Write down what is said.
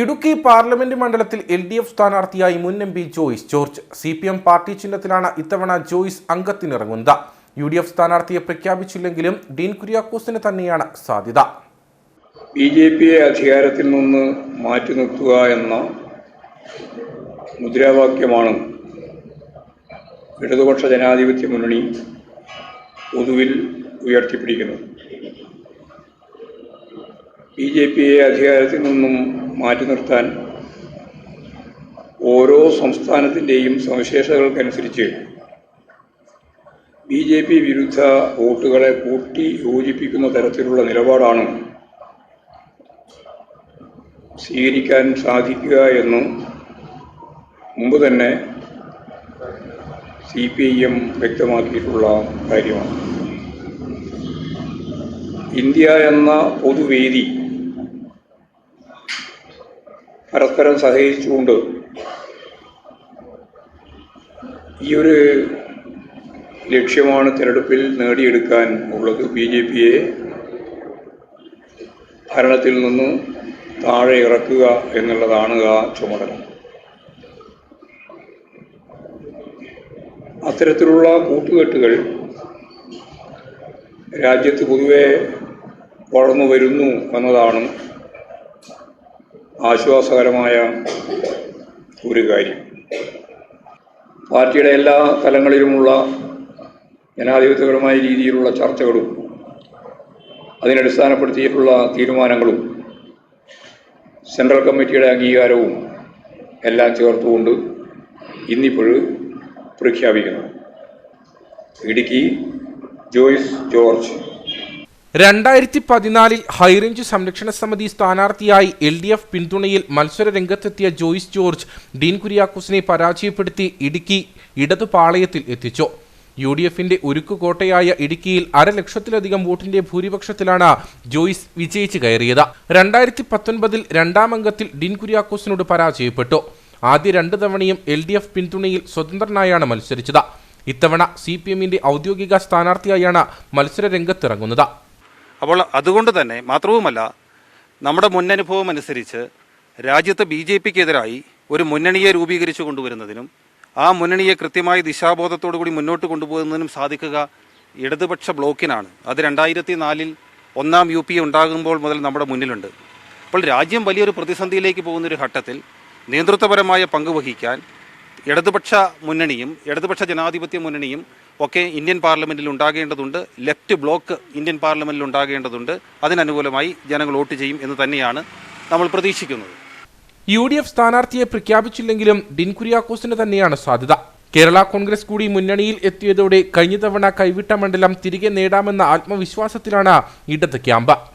Idukki parliament മണ്ഡലത്തിൽ L D F സ്ഥാനാർത്ഥിയായി മുൻ M P Joice George. C P M party ചിഹ്നത്തിലാണ് ഇത്തവണ ജോയ്സ് അംഗത്തിനിറങ്ങുന്നത്. യു ഡി എഫ് സ്ഥാനാർത്ഥിയെ പ്രഖ്യാപിച്ചില്ലെങ്കിലും ഡീൻ കുര്യാക്കോസിന് തന്നെയാണ് സാധ്യത. ബി ജെ പിയെ അധികാരത്തിൽ നിന്ന് മാറ്റി നിർത്തുക എന്ന മുദ്രാവാക്യമാണ് ഇടതുപക്ഷ ജനാധിപത്യ മുന്നണി പൊതുവിൽ ഉയർത്തിപ്പിടിക്കുന്നത്. ബി ജെ പിയെ അധികാരത്തിൽ നിന്നും മാറ്റി നിർത്താൻ ഓരോ സംസ്ഥാനത്തിന്റെയും സവിശേഷതകൾക്കനുസരിച്ച് ബി ജെ പി വിരുദ്ധ വോട്ടുകളെ കൂട്ടി യോജിപ്പിക്കുന്ന തരത്തിലുള്ള നിലപാടാണ് സ്വീകരിക്കാൻ സാധിക്കുക എന്ന് മുമ്പ് തന്നെ സി പി ഐ എം വ്യക്തമാക്കിയിട്ടുള്ള കാര്യമാണ്. ഇന്ത്യ എന്ന പൊതുവേദി പരസ്പരം സഹകരിച്ചുകൊണ്ട് ഈ ഒരു ലക്ഷ്യമാണ് തിരഞ്ഞെടുപ്പിൽ നേടിയെടുക്കാൻ ഉള്ളത്. ബി ജെ പിയെ ഭരണത്തിൽ നിന്ന് താഴെ ഇറക്കുക എന്നുള്ളതാണ് ആ ചുമതല. അത്തരത്തിലുള്ള കൂട്ടുകെട്ടുകൾ രാജ്യത്ത് പൊതുവെ വളർന്നു വരുന്നു എന്നതാണ് ആശ്വാസകരമായ ഒരു കാര്യം. പാർട്ടിയുടെ എല്ലാ തലങ്ങളിലുമുള്ള ജനാധിപത്യപരമായ രീതിയിലുള്ള ചർച്ചകളും അതിനടിസ്ഥാനപ്പെടുത്തിയിട്ടുള്ള തീരുമാനങ്ങളും സെൻട്രൽ കമ്മിറ്റിയുടെ അംഗീകാരവും എല്ലാം ചേർത്തുകൊണ്ട് ഇന്നിപ്പോഴ് പ്രഖ്യാപിക്കുന്നു. ഇടുക്കി ജോയിസ് ജോർജ് രണ്ടായിരത്തി പതിനാലിൽ ഹൈറേഞ്ച് സംരക്ഷണ സമിതി സ്ഥാനാർത്ഥിയായി എൽ ഡി എഫ് പിന്തുണയിൽ മത്സര രംഗത്തെത്തിയ ജോയിസ് ജോർജ് ഡീൻ കുര്യാക്കോസിനെ പരാജയപ്പെടുത്തി ഇടുക്കി ഇടതുപാളയത്തിൽ എത്തിച്ചു. യു ഡി എഫിന്റെ ഉരുക്കുകോട്ടയായ ഇടുക്കിയിൽ അരലക്ഷത്തിലധികം വോട്ടിന്റെ ഭൂരിപക്ഷത്തിലാണ് ജോയിസ് വിജയിച്ചു കയറിയത്. രണ്ടായിരത്തി പത്തൊൻപതിൽ രണ്ടാം അംഗത്തിൽ ഡീൻ കുര്യാക്കോസിനോട് പരാജയപ്പെട്ടു. ആദ്യ രണ്ട് തവണയും എൽ ഡി എഫ് പിന്തുണയിൽ സ്വതന്ത്രനായാണ് മത്സരിച്ചത്. ഇത്തവണ സി പി എമ്മിന്റെ ഔദ്യോഗിക സ്ഥാനാർത്ഥിയായാണ് മത്സര രംഗത്തിറങ്ങുന്നത് അപ്പോൾ അതുകൊണ്ട് തന്നെ മാത്രവുമല്ല നമ്മുടെ മുന്നനുഭവം അനുസരിച്ച് രാജ്യത്ത് ബി ജെ പിക്കെതിരായി ഒരു മുന്നണിയെ രൂപീകരിച്ചു കൊണ്ടുവരുന്നതിനും ആ മുന്നണിയെ കൃത്യമായ ദിശാബോധത്തോടു കൂടി മുന്നോട്ട് കൊണ്ടുപോകുന്നതിനും സാധിക്കുക ഇടതുപക്ഷ ബ്ലോക്കിനാണ്. അത് രണ്ടായിരത്തി നാലിൽ ഒന്നാം യു പി ഉണ്ടാകുമ്പോൾ മുതൽ നമ്മുടെ മുന്നിലുണ്ട്. അപ്പോൾ രാജ്യം വലിയൊരു പ്രതിസന്ധിയിലേക്ക് പോകുന്ന ഒരു ഘട്ടത്തിൽ നേതൃത്വപരമായ പങ്ക് വഹിക്കാൻ ഇടതുപക്ഷ മുന്നണിയും ഇടതുപക്ഷ ജനാധിപത്യ മുന്നണിയും ഒക്കെ ഇന്ത്യൻ പാർലമെന്റിൽ ഉണ്ടാകേണ്ടതുണ്ട്. ലെഫ്റ്റ് ബ്ലോക്ക് ഇന്ത്യൻ പാർലമെന്റിൽ ഉണ്ടാകേണ്ടതുണ്ട്. അതിനനുകൂലമായി ജനങ്ങൾ വോട്ട് ചെയ്യും എന്ന് തന്നെയാണ് നമ്മൾ പ്രതീക്ഷിക്കുന്നത്. യു ഡി എഫ് സ്ഥാനാർത്ഥിയെ പ്രഖ്യാപിച്ചില്ലെങ്കിലും ഡിൻ കുര്യാക്കോസിന് തന്നെയാണ് സാധ്യത. കേരള കോൺഗ്രസ് കൂടി മുന്നണിയിൽ എത്തിയതോടെ കഴിഞ്ഞ തവണ കൈവിട്ട മണ്ഡലം തിരികെ നേടാമെന്ന ആത്മവിശ്വാസത്തിലാണ് ഇടത് ക്യാമ്പ്.